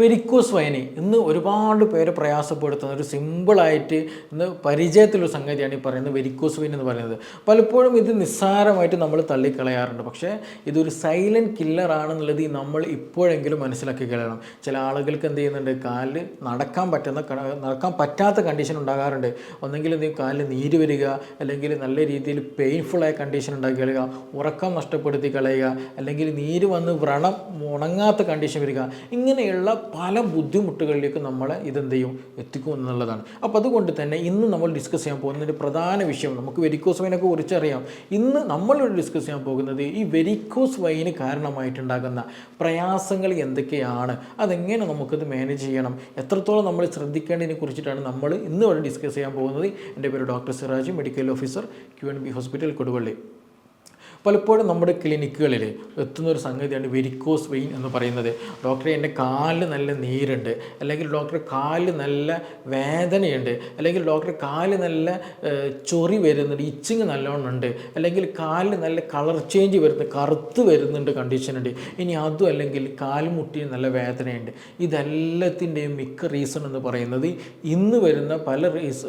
Varicose wine ഇന്ന് ഒരുപാട് പേര് പ്രയാസപ്പെടുത്തുന്ന ഒരു സിമ്പിളായിട്ട് ഇന്ന് പരിചയത്തിലൊരു സംഗതിയാണ് ഈ പറയുന്നത് വെരിക്കോസ് വൈൻ എന്ന് പറയുന്നത്. പലപ്പോഴും ഇത് നിസ്സാരമായിട്ട് നമ്മൾ തള്ളിക്കളയാറുണ്ട്. പക്ഷേ ഇതൊരു സൈലന്റ് കില്ലറാണെന്നുള്ളത് നമ്മൾ ഇപ്പോഴെങ്കിലും മനസ്സിലാക്കി കളയണം ചില ആളുകൾക്ക് എന്ത് ചെയ്യുന്നുണ്ട്? കാലിൽ നടക്കാൻ പറ്റുന്ന നടക്കാൻ പറ്റാത്ത കണ്ടീഷൻ ഉണ്ടാകാറുണ്ട്. ഒന്നെങ്കിൽ എന്ത് കാലിൽ നീര് വരിക അല്ലെങ്കിൽ നല്ല രീതിയിൽ പെയിൻഫുള്ളായ കണ്ടീഷൻ ഉണ്ടാക്കി കളയുക ഉറക്കം നഷ്ടപ്പെടുത്തി കളയുക അല്ലെങ്കിൽ നീര് വന്ന് വ്രണം ഉണങ്ങാത്ത കണ്ടീഷൻ വരിക ഇങ്ങനെയുള്ള പല ബുദ്ധിമുട്ടുകളിലേക്ക് നമ്മളെ ഇതെന്ത് ചെയ്യും എത്തിക്കും എന്നുള്ളതാണ്. അപ്പോൾ അതുകൊണ്ട് തന്നെ ഇന്ന് നമ്മൾ ഡിസ്കസ് ചെയ്യാൻ പോകുന്നതിന്റെ പ്രധാന വിഷയം നമുക്ക് വെരിക്കോസ് വൈനൊക്കെ കുറിച്ചറിയാം ഇന്ന് നമ്മളിവിടെ ഡിസ്കസ് ചെയ്യാൻ പോകുന്നത് ഈ വെരിക്കോസ് വൈന് കാരണമായിട്ടുണ്ടാകുന്ന പ്രയാസങ്ങൾ എന്തൊക്കെയാണ്? അതെങ്ങനെ നമുക്കത് മാനേജ് ചെയ്യണം? എത്രത്തോളം നമ്മൾ ശ്രദ്ധിക്കേണ്ടതിനെ കുറിച്ചിട്ടാണ് നമ്മൾ ഇന്ന് ഇവിടെ ഡിസ്കസ് ചെയ്യാൻ പോകുന്നത്. എന്റെ പേര് doctor Siraj medical officer Q N B hospital Koduvally. പലപ്പോഴും നമ്മുടെ ക്ലിനിക്കുകളിൽ എത്തുന്ന ഒരു സംഗതിയാണ് വെരിക്കോസ് വെയിൻ എന്ന് പറയുന്നത്. ഡോക്ടറെ എന്റെ കാലിൽ നല്ല നീരുണ്ട് അല്ലെങ്കിൽ ഡോക്ടറെ കാലിൽ നല്ല വേദനയുണ്ട് അല്ലെങ്കിൽ ഡോക്ടറെ കാലിൽ നല്ല ചൊറി വരുന്നുണ്ട് ഇച്ചിങ് നല്ലോണം ഉണ്ട് അല്ലെങ്കിൽ കാലിൽ നല്ല കളർ ചേഞ്ച് വരുന്നു കറുത്ത് വരുന്നുണ്ട് കണ്ടീഷനുണ്ട് ഇനി അതും അല്ലെങ്കിൽ കാൽമുട്ടിന് നല്ല വേദനയുണ്ട്. ഇതെല്ലാത്തിന്റെയും മിക്ക റീസൺ എന്ന് പറയുന്നത് ഇന്ന് വരുന്ന പല റീസ്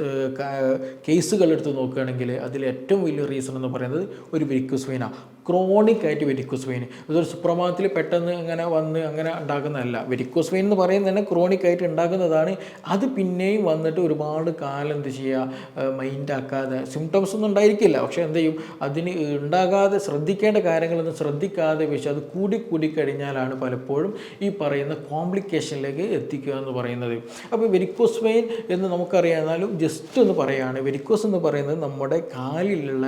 കേസുകളെടുത്ത് നോക്കുകയാണെങ്കിൽ അതിൽ ഏറ്റവും വലിയ റീസൺ എന്ന് പറയുന്നത് ഒരു വെരിക്കോസ് വെയിനാണ് ക്രോണിക് ആയിട്ട് വെരിക്കോസ് വെയിൻ ഇതൊരു സുപ്രഭാതത്തിൽ പെട്ടെന്ന് അങ്ങനെ വന്ന് അങ്ങനെ ഉണ്ടാക്കുന്നതല്ല. വെരിക്കോസ് വെയിൻ എന്ന് പറയുന്നത് തന്നെ ക്രോണിക് ആയിട്ട് ഉണ്ടാക്കുന്നതാണ്. അത് പിന്നെയും വന്നിട്ട് ഒരുപാട് കാലം എന്ത് ചെയ്യുക മൈൻഡ് ആക്കാതെ സിംറ്റംസ് ഒന്നും ഉണ്ടായിരിക്കില്ല. പക്ഷേ എന്ത് ചെയ്യും? അതിന് ഉണ്ടാകാതെ ശ്രദ്ധിക്കേണ്ട കാര്യങ്ങളൊന്നും ശ്രദ്ധിക്കാതെ വെച്ച് അത് കൂടി കൂടി കഴിഞ്ഞാലാണ് പലപ്പോഴും ഈ പറയുന്ന കോംപ്ലിക്കേഷനിലേക്ക് എത്തിക്കുക എന്ന് പറയുന്നത്. അപ്പോൾ വെരിക്കോസ് വെയിൻ എന്ന് നമുക്കറിയാമെന്നാലും ജസ്റ്റ് ഒന്ന് പറയുകയാണ് വെരിക്കോസ് എന്ന് പറയുന്നത് നമ്മുടെ കാലിലുള്ള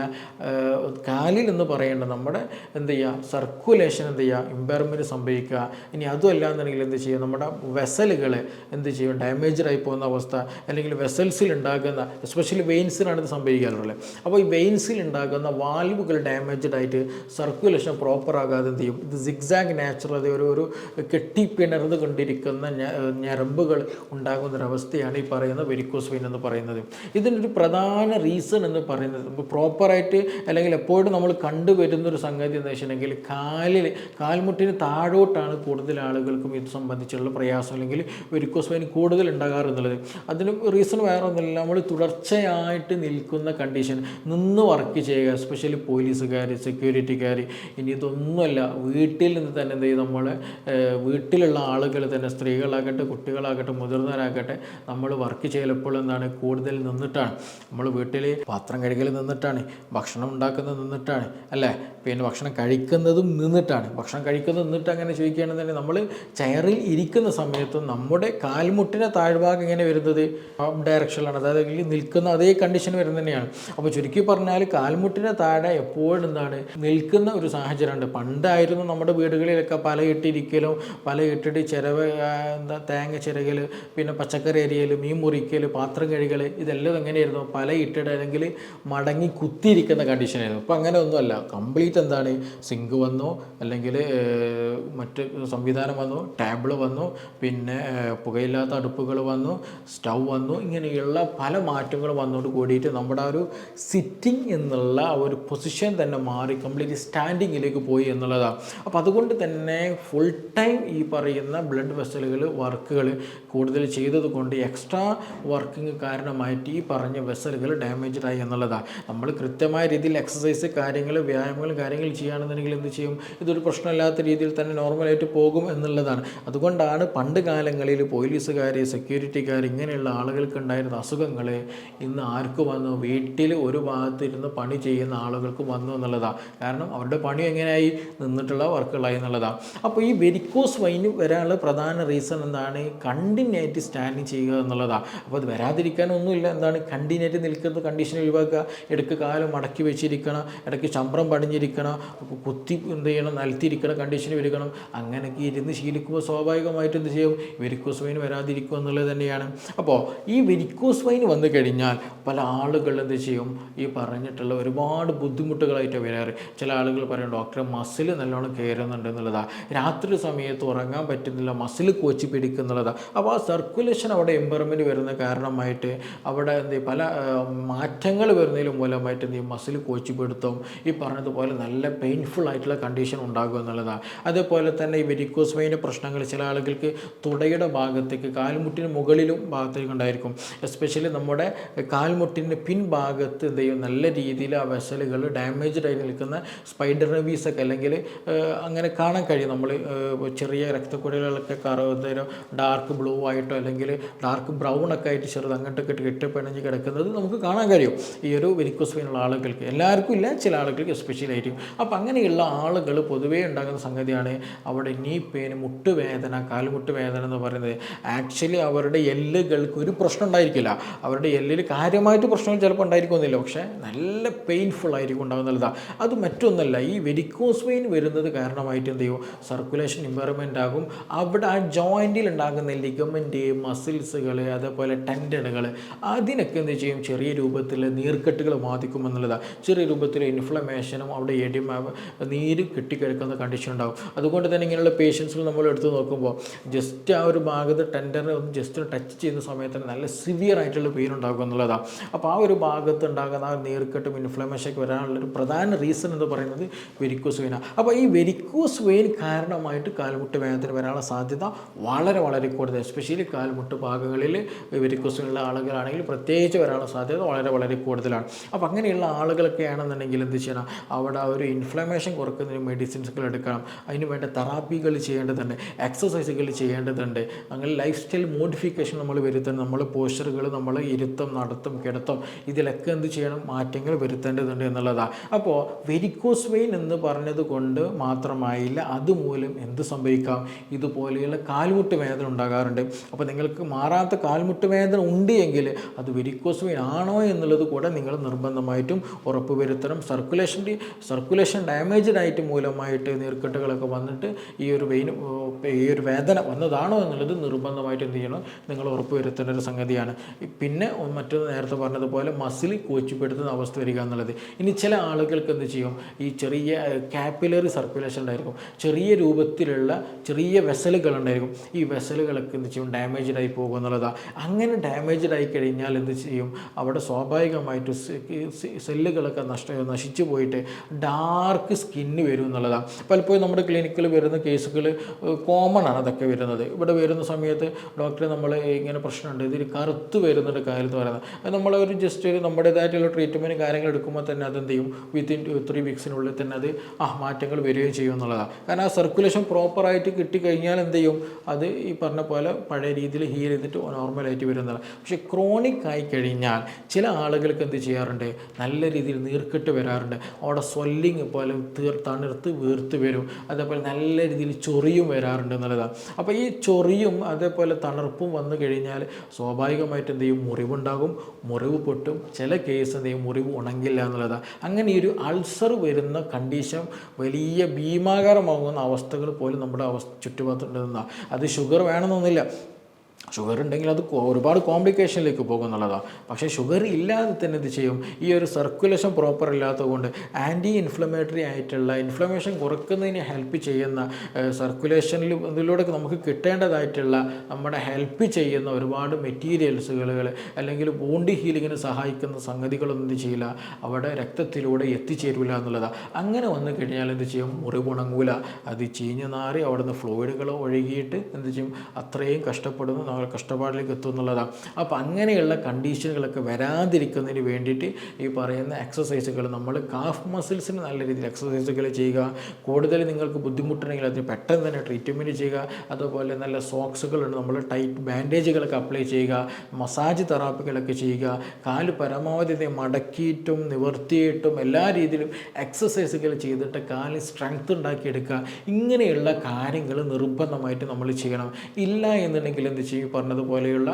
കാലിൽ എന്ന് പറയേണ്ട നമ്മുടെ എന്ത് ചെയ്യുക? സർക്കുലേഷൻ എന്ത് ചെയ്യുക? ഇമ്പയർമെന്റ് സംഭവിക്കുക. ഇനി അതുമല്ല എന്നുണ്ടെങ്കിൽ എന്ത് ചെയ്യുക നമ്മുടെ വെസലുകൾ എന്ത് ചെയ്യും? ഡാമേജായി പോകുന്ന അവസ്ഥ അല്ലെങ്കിൽ വെസൽസിൽ ഉണ്ടാകുന്ന എസ്പെഷ്യലി വെയിൻസിലാണ് ഇത് സംഭവിക്കാറുള്ളത്. അപ്പോൾ ഈ വെയിൻസിൽ ഉണ്ടാകുന്ന വാൽവുകൾ ഡാമേജ്ഡ് ആയിട്ട് സർക്കുലേഷൻ പ്രോപ്പർ ആകാതെ എന്ത് ചെയ്യും? ഇത് സിഗ്സാഗ് നാച്ചുറൽ ഒരു ഒരു കെട്ടിപ്പിണർന്ന് കൊണ്ടിരിക്കുന്ന ഞരമ്പുകൾ ഉണ്ടാകുന്ന ഒരവസ്ഥയാണ് ഈ പറയുന്ന വെരിക്കോസ് വെയിൻ എന്ന് പറയുന്നത്. ഇതിനൊരു പ്രധാന റീസൺ എന്ന് പറയുന്നത്. പ്രോപ്പറായിട്ട് അല്ലെങ്കിൽ എപ്പോഴും നമ്മൾ കണ്ടുവരുന്ന ഒരു സംഗതി എന്ന് വെച്ചിട്ടുണ്ടെങ്കിൽ കാലിൽ കാൽമുട്ടിന് താഴോട്ടാണ് കൂടുതൽ ആളുകൾക്കും ഇത് സംബന്ധിച്ചുള്ള പ്രയാസം അല്ലെങ്കിൽ വെരിക്കോസ് വെയിൻ കൂടുതൽ ഉണ്ടാകാറ് എന്നുള്ളത്. അതിന് റീസൺ വേറെ ഒന്നുമില്ല. നമ്മൾ തുടർച്ചയായിട്ട് നിൽക്കുന്ന കണ്ടീഷൻ നിന്ന് വർക്ക് ചെയ്യുക എസ്പെഷ്യലി പോലീസുകാർ സെക്യൂരിറ്റിക്കാർ ഇനി ഇതൊന്നുമല്ല. വീട്ടിൽ നിന്ന് തന്നെ എന്ത് ചെയ്യും നമ്മൾ വീട്ടിലുള്ള ആളുകൾ തന്നെ സ്ത്രീകളാകട്ടെ കുട്ടികളാകട്ടെ മുതിർന്നവരാകട്ടെ നമ്മൾ വർക്ക് ചെയ്യലപ്പോൾ എന്താണ് കൂടുതൽ നിന്നിട്ടാണ്. നമ്മൾ വീട്ടിൽ പാത്രം കഴുകൽ നിന്നിട്ടാണ്. ഭക്ഷണം ഉണ്ടാക്കുന്നത് നിന്നിട്ടാണ്. അല്ലേ? പിന്നെ ഭക്ഷണം കഴിക്കുന്നതും നിന്നിട്ടാണ്. ഭക്ഷണം കഴിക്കുന്നത് നിന്നിട്ട് അങ്ങനെ ചോദിക്കുകയാണെന്നുണ്ടെങ്കിൽ നമ്മൾ ചെയറിൽ ഇരിക്കുന്ന സമയത്തും നമ്മുടെ കാൽമുട്ടിന്റെ താഴ്ഭാഗം ഇങ്ങനെ വരുന്നത്? ഡയറക്ഷനിലാണ് അതായത് നിൽക്കുന്ന അതേ കണ്ടീഷൻ വരുന്നത് തന്നെയാണ്. അപ്പോൾ ചുരുക്കി പറഞ്ഞാൽ കാൽമുട്ടിന്റെ താഴെ എപ്പോഴും എന്താണ്? നിൽക്കുന്ന ഒരു സാഹചര്യമുണ്ട്. പണ്ടായിരുന്നു നമ്മുടെ വീടുകളിലൊക്കെ പല ഇട്ടിരിക്കലും പല ഇട്ടിട്ട് ചിരവ എന്താ തേങ്ങ ചിരകൽ പിന്നെ പച്ചക്കറി അരിയൽ മീൻ മുറിക്കൽ പാത്രം കഴുകൽ ഇതെല്ലാം എങ്ങനെയായിരുന്നു? പല ഇട്ടിട്ട് അല്ലെങ്കിൽ മടങ്ങി കുത്തിയിരിക്കുന്ന കണ്ടീഷനായിരുന്നു അപ്പോൾ അങ്ങനെ ഒന്നുമല്ല. കംപ്ലീറ്റ് എന്താണ് സിങ്ക് വന്നു അല്ലെങ്കിൽ മറ്റ് സംവിധാനം വന്നു ടേബിൾ വന്നു പിന്നെ പുകയില്ലാത്ത അടുപ്പുകൾ വന്നു സ്റ്റൗ വന്നു ഇങ്ങനെയുള്ള പല മാറ്റങ്ങൾ വന്നോട് കൂടിയിട്ട് നമ്മുടെ ആ ഒരു സിറ്റിംഗ് എന്നുള്ള ഒരു പൊസിഷൻ തന്നെ മാറി കംപ്ലീറ്റ് സ്റ്റാൻഡിങ്ങിലേക്ക് പോയി എന്നുള്ളതാണ് അപ്പോൾ അതുകൊണ്ട് തന്നെ ഫുൾ ടൈം ഈ പറയുന്ന ബ്ലഡ് വെസലുകൾ വർക്കുകൾ കൂടുതൽ ചെയ്തത് കൊണ്ട് എക്സ്ട്രാ വർക്കിംഗ് കാരണമായിട്ട് ഈ പറഞ്ഞ വെസലുകൾ ഡാമേജ്ഡ് ആയി എന്നുള്ളതാണ് നമ്മൾ കൃത്യമായ രീതിയിൽ എക്സസൈസ് കാര്യങ്ങൾ വ്യായാമങ്ങൾ കാര്യങ്ങൾ ചെയ്യുകയാണെന്നുണ്ടെങ്കിൽ എന്ത് ചെയ്യും? ഇതൊരു പ്രശ്നമില്ലാത്ത രീതിയിൽ തന്നെ നോർമലായിട്ട് പോകും എന്നുള്ളതാണ്. അതുകൊണ്ടാണ് പണ്ട് കാലങ്ങളിൽ പോലീസുകാർ സെക്യൂരിറ്റിക്കാർ ഇങ്ങനെയുള്ള ആളുകൾക്ക് ഉണ്ടായിരുന്ന അസുഖങ്ങൾ ഇന്ന് ആർക്ക് വന്നു? വീട്ടിൽ ഒരു ഭാഗത്ത് ഇരുന്ന് പണി ചെയ്യുന്ന ആളുകൾക്ക് വന്നു എന്നുള്ളതാണ് കാരണം അവരുടെ പണി എങ്ങനെയായി? നിന്നിട്ടുള്ള വർക്കുകളായി എന്നുള്ളതാണ് അപ്പോൾ ഈ വെരിക്കോസ് വൈന് വരാനുള്ള പ്രധാന റീസൺ എന്താണ്? കണ്ടിന്യൂറ്റി സ്റ്റാൻഡിങ് ചെയ്യുക എന്നുള്ളതാണ് അപ്പോൾ അത് വരാതിരിക്കാനൊന്നുമില്ല എന്താണ്? കണ്ടിന്യൂറ്റി നിൽക്കുന്ന കണ്ടീഷൻ ഒഴിവാക്കുക. ഇടയ്ക്ക് കാലം മടക്കി വെച്ചിരിക്കണം. ഇടയ്ക്ക് ചമ്പ്രം പടിഞ്ഞിരിക്കണം കുത്തി എന്ത് ചെയ്യണം നിലത്തിരിക്കണം കണ്ടീഷനിൽ വരിക്കണം അങ്ങനെയൊക്കെ ഇരുന്ന് ശീലിക്കുമ്പോൾ സ്വാഭാവികമായിട്ട് എന്ത് ചെയ്യും? വെരിക്കോസ് വൈൻ വരാതിരിക്കും എന്നുള്ളത് തന്നെയാണ്. അപ്പോൾ ഈ വെരിക്കോസ് വൈൻ വന്നു കഴിഞ്ഞാൽ പല ആളുകൾ എന്ത് ചെയ്യും? ഈ പറഞ്ഞിട്ടുള്ള ഒരുപാട് ബുദ്ധിമുട്ടുകളായിട്ട് വരാറ്. ചില ആളുകൾ പറയും ഡോക്ടറെ മസിൽ നല്ലോണം കയറുന്നുണ്ട് എന്നുള്ളതാണ് രാത്രി സമയത്ത് ഉറങ്ങാൻ പറ്റുന്നില്ല മസിൽ കോച്ചി പിടിക്കുന്നുള്ളതാണ് അപ്പോൾ ആ സർക്കുലേഷൻ അവിടെ എംപയർമെന്റ് വരുന്ന കാരണമായിട്ട് അവിടെ എന്ത് പല മാറ്റങ്ങൾ വരുന്നതിലും മൂലമായിട്ട് എന്ത് മസിൽ കോച്ചിപ്പെടുത്തും ഈ പറഞ്ഞതുപോലെ നല്ല പെയിൻഫുൾ ആയിട്ടുള്ള കണ്ടീഷൻ ഉണ്ടാകും എന്നുള്ളതാണ് അതേപോലെ തന്നെ ഈ വെരിക്കോസ് വെയിന്റെ പ്രശ്നങ്ങൾ ചില ആളുകൾക്ക് തുടയുടെ ഭാഗത്തേക്ക് കാൽമുട്ടിന് മുകളിലും ഭാഗത്തേക്ക് ഉണ്ടായിരിക്കും. എസ്പെഷ്യലി നമ്മുടെ കാൽമുട്ടിന്റെ പിൻഭാഗത്ത് എന്ത് ചെയ്യും? നല്ല രീതിയിൽ ആ വെസലുകൾ ഡാമേജ്ഡ് ആയി നിൽക്കുന്ന സ്പൈഡർ നവീസൊക്കെ അല്ലെങ്കിൽ അങ്ങനെ കാണാൻ കഴിയും. നമ്മൾ ചെറിയ രക്തക്കുഴലുകളൊക്കെ കറുതരോ ഡാർക്ക് ബ്ലൂ ആയിട്ടോ അല്ലെങ്കിൽ ഡാർക്ക് ബ്രൗൺ ഒക്കെ ആയിട്ട് ചെറുത് അങ്ങോട്ടൊക്കെ കെട്ടിപ്പിണഞ്ഞ് കിടക്കുന്നത് നമുക്ക് കാണാൻ കഴിയും. ഈ ഒരു വെരിക്കോസ് വെയിനുള്ള ആളുകൾക്ക്. എല്ലാവർക്കും ഇല്ല ചില ആളുകൾക്ക് എസ്പെഷ്യലി ആയിരിക്കും അപ്പോൾ അങ്ങനെയുള്ള ആളുകൾ പൊതുവേ ഉണ്ടാകുന്ന സംഗതിയാണ് അവിടെ നീ പെയിൻ മുട്ടുവേദന കാൽമുട്ട് വേദന എന്ന് പറയുന്നത്. ആക്ച്വലി അവരുടെ എല്ലുകൾക്ക് ഒരു പ്രശ്നം ഉണ്ടായിരിക്കില്ല. അവരുടെ എല്ലിൽ കാര്യമായിട്ട് പ്രശ്നം ചിലപ്പോൾ ഉണ്ടായിരിക്കുമെന്നില്ല. പക്ഷേ നല്ല പെയിൻഫുൾ ആയിരിക്കും ഉണ്ടാകുന്നുള്ളതാണ് അത് മറ്റൊന്നല്ല. ഈ വെരിക്കോസ് വെയിൻ വരുന്നത് കാരണമായിട്ട് എന്ത് ചെയ്യും? സർക്കുലേഷൻ ഇമ്പയർമെന്റ് ആകും. അവിടെ ആ ജോയിന്റിൽ ഉണ്ടാകുന്ന ലിഗമെന്റ് മസിൽസുകൾ അതേപോലെ ടെൻഡനുകൾ അതിനൊക്കെ എന്ത് ചെയ്യും? ചെറിയ രൂപത്തിൽ നീർക്കെട്ടുകൾ ബാധിക്കുമെന്നുള്ളതാണ് ചെറിയ രൂപത്തിൽ ഇൻഫ്ലമേഷനും അവിടെ എഡിമ നീര് കെട്ടിക്കിടക്കുന്ന കണ്ടീഷൻ ഉണ്ടാകും അതുകൊണ്ട് തന്നെ ഇങ്ങനെയുള്ള പേഷ്യൻസിൽ നമ്മൾ എടുത്ത് നോക്കുമ്പോൾ ജസ്റ്റ് ആ ഒരു ഭാഗത്ത് ടെൻഡറിനെ ഒന്ന് ജസ്റ്റ് ടച്ച് ചെയ്യുന്ന സമയത്ത് നല്ല സിവിയർ ആയിട്ടുള്ള പെയിൻ ഉണ്ടാകും എന്നുള്ളതാണ്. അപ്പോൾ ആ ഒരു ഭാഗത്ത് ഉണ്ടാകുന്ന ആ നീർക്കെട്ടും വരാനുള്ള ഒരു പ്രധാന റീസൺ എന്ന് പറയുന്നത് വെരിക്കോസ് വെയിനാണ് അപ്പോൾ ഈ വെരിക്കോസ് വെയിൻ കാരണമായിട്ട് കാൽമുട്ട് വേദന വരാനുള്ള സാധ്യത വളരെ വളരെ കൂടുതൽ എസ്പെഷ്യലി കാൽമുട്ട് ഭാഗങ്ങളിൽ വെരിക്കോസ് വെയിനുള്ള ആളുകളാണെങ്കിൽ പ്രത്യേകിച്ച് വരാനുള്ള സാധ്യത വളരെ വളരെ കൂടുതലാണ്. അപ്പോൾ അങ്ങനെയുള്ള ആളുകളൊക്കെ ആണെന്നുണ്ടെങ്കിൽ എന്ത് ചെയ്യണം? അവിടെ ഒരു ഇൻഫ്ലമേഷൻ കുറക്കുന്നതിന് മെഡിസിൻസുകൾ എടുക്കണം. അതിന് വേണ്ട തെറാപ്പികൾ ചെയ്യേണ്ടതുണ്ട്. എക്സസൈസുകൾ ചെയ്യേണ്ടതുണ്ട്. അങ്ങനെ ലൈഫ് സ്റ്റൈൽ മോഡിഫിക്കേഷൻ നമ്മൾ വരുത്തണം. നമ്മൾ പോസ്റ്ററുകൾ നമ്മൾ ഇരുത്തം നടത്തും കിടത്തം ഇതിലൊക്കെ എന്ത് ചെയ്യണം? മാറ്റങ്ങൾ വരുത്തേണ്ടതുണ്ട് എന്നുള്ളതാണ് അപ്പോൾ വെരിക്കോസ് വെയിൻ എന്ന് പറഞ്ഞത് കൊണ്ട് മാത്രമായില്ല അതുമൂലം എന്ത് സംഭവിക്കാം? ഇതുപോലെയുള്ള കാൽമുട്ട് വേദന ഉണ്ടാകാറുണ്ട്. അപ്പോൾ നിങ്ങൾക്ക് മാറാത്ത കാൽമുട്ട് വേദന ഉണ്ട് എങ്കിൽ അത് വെരിക്കോസ് വെയിൻ ആണോ എന്നുള്ളത് കൂടെ നിങ്ങൾ നിർബന്ധമായിട്ടും ഉറപ്പുവരുത്തണം. സർക്കുലേഷന്റെ സർക്കുലേഷൻ ഡാമേജ്ഡ് ആയിട്ട് മൂലമായിട്ട് നീർക്കെട്ടുകളൊക്കെ വന്നിട്ട് ഈ ഒരു വെയിൻ ഈ ഒരു വേദന വന്നതാണോ എന്നുള്ളത് നിർബന്ധമായിട്ട് എന്ത് ചെയ്യണം നിങ്ങൾ ഉറപ്പുവരുത്തേണ്ട ഒരു സംഗതിയാണ്. പിന്നെ മറ്റൊന്ന് നേരത്തെ പറഞ്ഞതുപോലെ മസിൽ കോച്ചിപ്പെടുത്തുന്ന അവസ്ഥ വരിക എന്നുള്ളത്. ഇനി ചില ആളുകൾക്ക് എന്ത് ചെയ്യും? ഈ ചെറിയ കാപ്പിലറി സർക്കുലേഷൻ ഉണ്ടായിരിക്കും. ചെറിയ രൂപത്തിലുള്ള ചെറിയ വെസലുകൾ ഉണ്ടായിരിക്കും. ഈ വെസലുകളൊക്കെ എന്ത് ചെയ്യും? ഡാമേജ്ഡ് ആയി പോകും എന്നുള്ളതാണ് അങ്ങനെ ഡാമേജ്ഡ് ആയി കഴിഞ്ഞാൽ എന്ത് ചെയ്യും? അവിടെ സ്വാഭാവികമായിട്ട് സെല്ലുകളൊക്കെ നഷ്ട നശിച്ചു പോയിട്ട് ഡാർക്ക് സ്കിന്ന് വരും എന്നുള്ളതാണ്. പലപ്പോഴും നമ്മുടെ ക്ലിനിക്കിൽ വരുന്ന കേസുകൾ കോമൺ ആണ് അതൊക്കെ വരുന്നത്. ഇവിടെ വരുന്ന സമയത്ത് ഡോക്ടറെ നമ്മൾ ഇങ്ങനെ പ്രശ്നമുണ്ട് ഇതിൽ കറുത്ത് വരുന്നുണ്ട് കാര്യം എന്ന് പറയുന്നത്. അത് നമ്മൾ ഒരു ജസ്റ്റ് ഒരു നമ്മുടേതായിട്ടുള്ള ട്രീറ്റ്മെന്റ് കാര്യങ്ങൾ എടുക്കുമ്പോൾ തന്നെ അതെന്ത് ചെയ്യും? വിത്തിൻ ത്രീ വീക്സിനുള്ളിൽ തന്നെ അത് ആ മാറ്റങ്ങൾ വരികയും ചെയ്യും എന്നുള്ളതാണ്. കാരണം ആ സർക്കുലേഷൻ പ്രോപ്പറായിട്ട് കിട്ടിക്കഴിഞ്ഞാൽ എന്ത് ചെയ്യും? അത് ഈ പറഞ്ഞ പോലെ പഴയ രീതിയിൽ ഹീൽ ചെയ്തിട്ട് നോർമലായിട്ട് വരുന്നതാണ്. പക്ഷേ ക്രോണിക് ആയി കഴിഞ്ഞാൽ ചില ആളുകൾക്ക് എന്ത് ചെയ്യാറുണ്ട്? നല്ല രീതിയിൽ നീർക്കെട്ട് വരാറുണ്ട്. അവിടെ സ്വെല്ലിങ് പോലെ തീർ തണുത്ത് വീർത്ത് വരും. അതേപോലെ നല്ല രീതിയിൽ ചൊറിയും വരാറുണ്ട് എന്നുള്ളതാണ് അപ്പോൾ ഈ ചൊറിയും അതേപോലെ തണുപ്പും വന്നു കഴിഞ്ഞാൽ സ്വാഭാവികമായിട്ട് എന്ത് ചെയ്യും? മുറിവുണ്ടാകും. മുറിവ് പൊട്ടും. ചില കേസ് എന്ത് ചെയ്യും? മുറിവ് ഉണങ്ങില്ല എന്നുള്ളതാണ് അങ്ങനെ ഈ ഒരു അൾസർ വരുന്ന കണ്ടീഷൻ വലിയ ഭീമാകാരമാകുന്ന അവസ്ഥകൾ പോലും നമ്മുടെ അവസ്ഥ ചുറ്റുപാടുണ്ടെന്നാണ് അത് ഷുഗർ വേണമെന്നൊന്നുമില്ല. ഷുഗർ ഉണ്ടെങ്കിൽ അത് ഒരുപാട് കോംപ്ലിക്കേഷനിലേക്ക് പോകും എന്നുള്ളതാണ് പക്ഷേ ഷുഗർ ഇല്ലാതെ തന്നെ ഇത് ചെയ്യും? ഈ ഒരു സർക്കുലേഷൻ പ്രോപ്പർ ഇല്ലാത്തതുകൊണ്ട് ആന്റി ഇൻഫ്ലമേറ്ററി ആയിട്ടുള്ള ഇൻഫ്ലമേഷൻ കുറക്കുന്നതിന് ഹെൽപ്പ് ചെയ്യുന്ന സർക്കുലേഷനിൽ ഇതിലൂടെ നമുക്ക് കിട്ടേണ്ടതായിട്ടുള്ള നമ്മുടെ ഹെൽപ്പ് ചെയ്യുന്ന ഒരുപാട് മെറ്റീരിയൽസുകൾ അല്ലെങ്കിൽ ബോണ്ടി ഹീലിങ്ങിന് സഹായിക്കുന്ന സംഗതികളൊന്നും എന്ത് ചെയ്യില്ല? അവിടെ രക്തത്തിലൂടെ എത്തിച്ചേരില്ല എന്നുള്ളതാണ് അങ്ങനെ വന്നു കഴിഞ്ഞാൽ എന്ത് ചെയ്യും? മുറിവുണങ്ങൂല. അത് ചീഞ്ഞ് നാറി അവിടുന്ന് ഫ്ലൂയിഡുകൾ ഒഴുകിയിട്ട് എന്ത് ചെയ്യും? അത്രയും കഷ്ടപ്പെടുന്നു. നമ്മൾ കഷ്ടപ്പാടിലേക്ക് എത്തും എന്നുള്ളതാണ് അപ്പോൾ അങ്ങനെയുള്ള കണ്ടീഷനുകളൊക്കെ വരാതിരിക്കുന്നതിന് വേണ്ടിയിട്ട് ഈ പറയുന്ന എക്സസൈസുകൾ നമ്മൾ കാഫ് മസിൽസിന് നല്ല രീതിയിൽ എക്സസൈസുകൾ ചെയ്യുക. കൂടുതൽ നിങ്ങൾക്ക് ബുദ്ധിമുട്ടുണ്ടെങ്കിൽ അതിന് പെട്ടെന്ന് തന്നെ ട്രീറ്റ്മെന്റ് ചെയ്യുക. അതുപോലെ നല്ല സോക്സുകളുണ്ട് നമ്മൾ ടൈറ്റ് ബാൻഡേജുകളൊക്കെ അപ്ലൈ ചെയ്യുക. മസാജ് തെറാപ്പികളൊക്കെ ചെയ്യുക. കാൽ പരമാവധി മടക്കിയിട്ടും നിവർത്തിയിട്ടും എല്ലാ രീതിയിലും എക്സസൈസുകൾ ചെയ്തിട്ട് കാൽ സ്ട്രെങ്ത് ഉണ്ടാക്കിയെടുക്കുക. ഇങ്ങനെയുള്ള കാര്യങ്ങൾ നിർബന്ധമായിട്ട് നമ്മൾ ചെയ്യണം. ഇല്ല എന്നുണ്ടെങ്കിൽ എന്ത് ചെയ്യും? പറഞ്ഞതുപോലെയുള്ള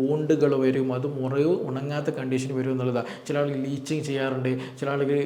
വൂണ്ടുകൾ വരും അത് മുറിവ് ഉണങ്ങാത്ത കണ്ടീഷൻ വരും എന്നുള്ളതാണ് ചില ആളുകൾ ലീച്ചിങ് ചെയ്യാറുണ്ട് ചില ആളുകൾ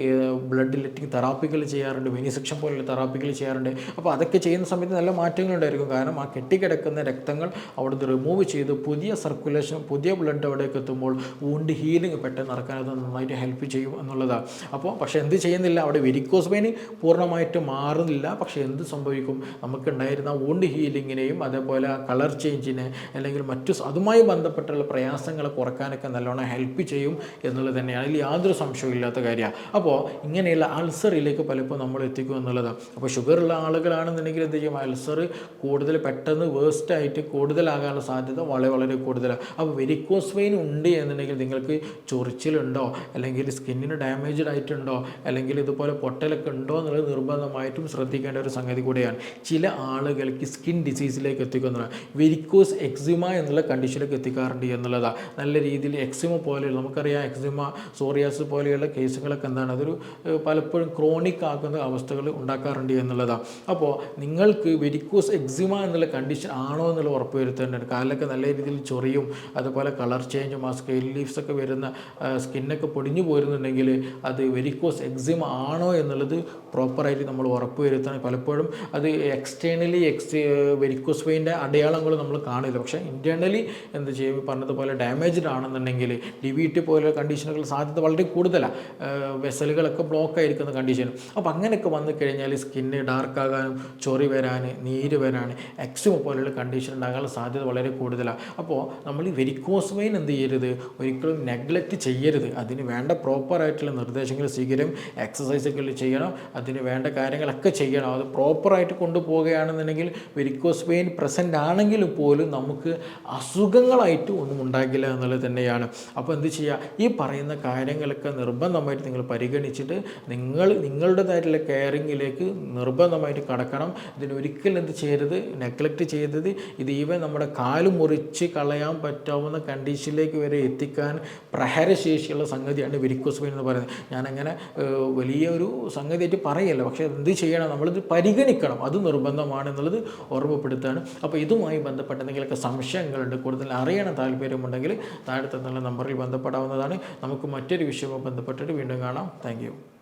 ബ്ലഡ് ലെറ്റിങ് തെറാപ്പികൾ ചെയ്യാറുണ്ട് വെനിസെക്ഷൻ പോലുള്ള തെറാപ്പികൾ ചെയ്യാറുണ്ട്. അപ്പോൾ അതൊക്കെ ചെയ്യുന്ന സമയത്ത് നല്ല മാറ്റങ്ങൾ ഉണ്ടായിരിക്കും. കാരണം ആ കെട്ടിക്കിടക്കുന്ന രക്തങ്ങൾ അവിടുന്ന് റിമൂവ് ചെയ്ത് പുതിയ സർക്കുലേഷൻ പുതിയ ബ്ലഡ് അവിടേക്ക് എത്തുമ്പോൾ വൂണ്ട് ഹീലിംഗ് പെട്ടെന്ന് നടക്കാൻ അത് നന്നായിട്ട് ഹെൽപ്പ് ചെയ്യും എന്നുള്ളതാണ് അപ്പോൾ പക്ഷേ എന്ത് ചെയ്യുന്നില്ല അവിടെ വെരിക്കോസ് വെയിൻ പൂർണമായിട്ട് മാറുന്നില്ല. പക്ഷേ എന്ത് സംഭവിക്കും? നമുക്കുണ്ടായിരുന്ന വൂണ്ട് ഹീലിങ്ങിനെയും അതേപോലെ ആ കളർ ചേഞ്ചിനെ ബ്ലീഡിങ്ങിനെ അല്ലെങ്കിൽ മറ്റു അതുമായി ബന്ധപ്പെട്ടുള്ള പ്രയാസങ്ങൾ കുറക്കാനൊക്കെ നല്ലോണം ഹെൽപ്പ് ചെയ്യും എന്നുള്ളത് തന്നെയാണ്. അതിൽ യാതൊരു സംശയവും ഇല്ലാത്ത കാര്യമാണ് അപ്പോൾ ഇങ്ങനെയുള്ള അൾസറിലേക്ക് പലപ്പോൾ നമ്മൾ എത്തിക്കും എന്നുള്ളത്. അപ്പോൾ ഷുഗറുള്ള ആളുകളാണെന്നുണ്ടെങ്കിൽ എന്ത് ചെയ്യും? അൾസർ കൂടുതൽ പെട്ടെന്ന് വേസ്റ്റ് ആയിട്ട് കൂടുതലാകാനുള്ള സാധ്യത വളരെ വളരെ കൂടുതലാണ് അപ്പോൾ വെരിക്കോസ് വെയിൻ ഉണ്ട് എന്നുണ്ടെങ്കിൽ നിങ്ങൾക്ക് ചൊറിച്ചിലുണ്ടോ? അല്ലെങ്കിൽ സ്കിന്നിന് ഡാമേജ്ഡ് ആയിട്ടുണ്ടോ? അല്ലെങ്കിൽ ഇതുപോലെ പൊട്ടലൊക്കെ ഉണ്ടോ എന്നുള്ളത് നിർബന്ധമായിട്ടും ശ്രദ്ധിക്കേണ്ട ഒരു സംഗതി കൂടിയാണ്. ചില ആളുകൾക്ക് സ്കിൻ ഡിസീസിലേക്ക് എത്തിക്കുന്നതാണ് വെരിക്കോസ് എക്സിമ എന്നുള്ള കണ്ടീഷനിലേക്ക് എത്തിക്കാറുണ്ട് എന്നുള്ളതാണ് നല്ല രീതിയിൽ എക്സിമ പോലെയുള്ള നമുക്കറിയാം എക്സിമ സോറിയാസ് പോലെയുള്ള കേസുകളൊക്കെ എന്താണ് അതൊരു പലപ്പോഴും ക്രോണിക് ആക്കുന്ന അവസ്ഥകൾ ഉണ്ടാക്കാറുണ്ട് എന്നുള്ളതാണ് അപ്പോൾ നിങ്ങൾക്ക് വെരിക്കോസ് എക്സിമ എന്നുള്ള കണ്ടീഷൻ ആണോ എന്നുള്ള ഉറപ്പ് വരുത്തേണ്ടത് കാലിലൊക്കെ നല്ല രീതിയിൽ ചൊറിയും അതുപോലെ കളർ ചേഞ്ചും ആ സ്കെയിൽ ലീവ്സ് ഒക്കെ വരുന്ന സ്കിന്നൊക്കെ പൊടിഞ്ഞു പോരുന്നുണ്ടെങ്കിൽ അത് വെരിക്കോസ് എക്സിമ ആണോ എന്നുള്ളത് പ്രോപ്പറായിട്ട് നമ്മൾ ഉറപ്പ് വരുത്തണം പലപ്പോഴും അത് എക്സ്റ്റേണലി എക്സ് വെരിക്കോസ് വെയിന്റെ അടയാളങ്ങൾ നമ്മൾ കാണില്ല. പക്ഷേ ഇന്റേർണലി എന്ത് ചെയ്യും? പറഞ്ഞതുപോലെ ഡാമേജ്ഡ് ആണെന്നുണ്ടെങ്കിൽ ഡി വി ടി പോലുള്ള കണ്ടീഷനുകൾ സാധ്യത വളരെ കൂടുതലാണ് വെസലുകളൊക്കെ ബ്ലോക്ക് ആയിരിക്കുന്ന കണ്ടീഷൻ അപ്പോൾ അങ്ങനെയൊക്കെ വന്നു കഴിഞ്ഞാൽ സ്കിന്ന് ഡാർക്ക് ആകാനും ചൊറി വരാൻ നീര് വരാൻ എക്സിമ പോലെയുള്ള കണ്ടീഷൻ ഉണ്ടാകാനുള്ള സാധ്യത വളരെ കൂടുതലാണ് അപ്പോൾ നമ്മൾ ഈ വെരിക്കോസ് വെയിൻ എന്ത് ചെയ്യരുത്? ഒരിക്കലും നെഗ്ലക്റ്റ് ചെയ്യരുത്. അതിന് വേണ്ട പ്രോപ്പറായിട്ടുള്ള നിർദ്ദേശങ്ങൾ സ്വീകരിക്കും. എക്സസൈസുകൾ ചെയ്യണം. അതിന് വേണ്ട കാര്യങ്ങളൊക്കെ ചെയ്യണം. അത് പ്രോപ്പറായിട്ട് കൊണ്ടുപോവുകയാണെന്നുണ്ടെങ്കിൽ വെരിക്കോസ് വെയിൻ പ്രസന്റ് ആണെങ്കിൽ പോലും നമുക്ക് അസുഖങ്ങളായിട്ട് ഒന്നും ഉണ്ടാകില്ല എന്നുള്ളത് തന്നെയാണ്. അപ്പോൾ എന്ത് ചെയ്യുക ഈ പറയുന്ന കാര്യങ്ങളൊക്കെ നിർബന്ധമായിട്ട് നിങ്ങൾ പരിഗണിച്ചിട്ട് നിങ്ങൾ നിങ്ങളുടേതായിട്ടുള്ള കെയറിങ്ങിലേക്ക് നിർബന്ധമായിട്ട് കടക്കണം. ഇതിനൊരിക്കലും എന്ത് ചെയ്യരുത്? നെഗ്ലക്റ്റ് ചെയ്തത് ഇത് ഈവൻ നമ്മുടെ കാൽ മുറിച്ച് കളയാൻ പറ്റാവുന്ന കണ്ടീഷനിലേക്ക് വരെ എത്തിക്കാൻ പ്രഹരശേഷിയുള്ള സംഗതിയാണ് വെരിക്കോസ് പെയിൻ എന്ന് പറയുന്നത്. ഞാനങ്ങനെ വലിയ വലിയൊരു സംഗതിയായിട്ട് പറയല്ല. പക്ഷേ എന്ത് ചെയ്യണം? നമ്മളിത് പരിഗണിക്കണം. അത് നിർബന്ധമാണ് എന്നുള്ളത് ഓർമ്മപ്പെടുത്തുകയാണ്. അപ്പോൾ ഇതുമായി ബന്ധപ്പെട്ട എന്തെങ്കിലുമൊക്കെ സംശയങ്ങളുണ്ട് കൂടുതൽ അറിയണം താല്പര്യമുണ്ടെങ്കിൽ താഴെ നല്ല നമ്പറിൽ ബന്ധപ്പെടാവുന്നതാണ്. നമുക്ക് മറ്റൊരു വിഷയവുമായി ബന്ധപ്പെട്ടിട്ട് വീണ്ടും കാണാം. താങ്ക്